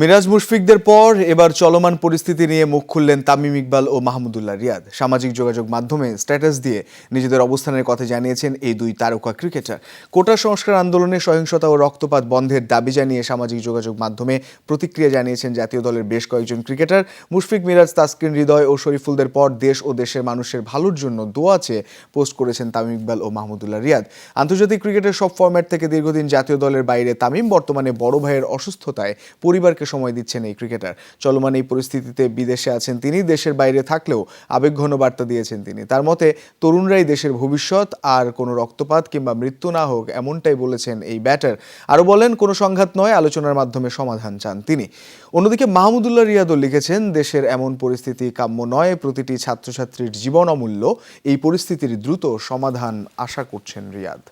মিরাজ মুশফিকদের পর এবার চলমান পরিস্থিতি নিয়ে মুখ খুললেন তামিম ইকবাল ও মাহমুদুল্লাহ রিয়াদ। সামাজিক যোগাযোগ মাধ্যমে স্ট্যাটাস দিয়ে নিজেদের অবস্থানের কথা জানিয়েছেন এই দুই তারকা ক্রিকেটার। কোটা সংস্কার আন্দোলনে সহিংসতা ও রক্তপাত বন্ধের দাবি জানিয়ে সামাজিক যোগাযোগ মাধ্যমে প্রতিক্রিয়া জানিয়েছেন জাতীয় দলের বেশ কয়েকজন ক্রিকেটার। মুশফিক, মিরাজ, তাসকিন, হৃদয় ও শরীফুলদের পর দেশ ও দেশের মানুষের ভালোর জন্য দোয়া চেয়ে পোস্ট করেছেন তামিম ইকবাল ও মাহমুদুল্লাহ রিয়াদ। আন্তর্জাতিক ক্রিকেটের সব ফরম্যাট থেকে দীর্ঘদিন জাতীয় দলের বাইরে তামিম বর্তমানে বড় ভাইয়ের অসুস্থতায় পরিবারকে সময় দিচ্ছেন এই ক্রিকেটার। চলমান এই পরিস্থিতিতে বিদেশে আছেন তিনি, দেশের বাইরে থাকলেও আবেগঘন বার্তা দিয়েছেন তিনি। তার মতে, তরুণরাই দেশের ভবিষ্যৎ আর কোনো রক্তপাত কিংবা মৃত্যু না হোক এমনটাই বলেছেন এই ব্যাটার। আরও বলেন, কোনো সংঘাত নয়, আলোচনার মাধ্যমে সমাধান চান তিনি। অন্যদিকে মাহমুদুল্লাহ রিয়াদও লিখেছেন, দেশের এমন পরিস্থিতি কাম্য নয়, প্রতিটি ছাত্রছাত্রীর জীবন অমূল্য, এই পরিস্থিতির দ্রুত সমাধান আশা করছেন রিয়াদ।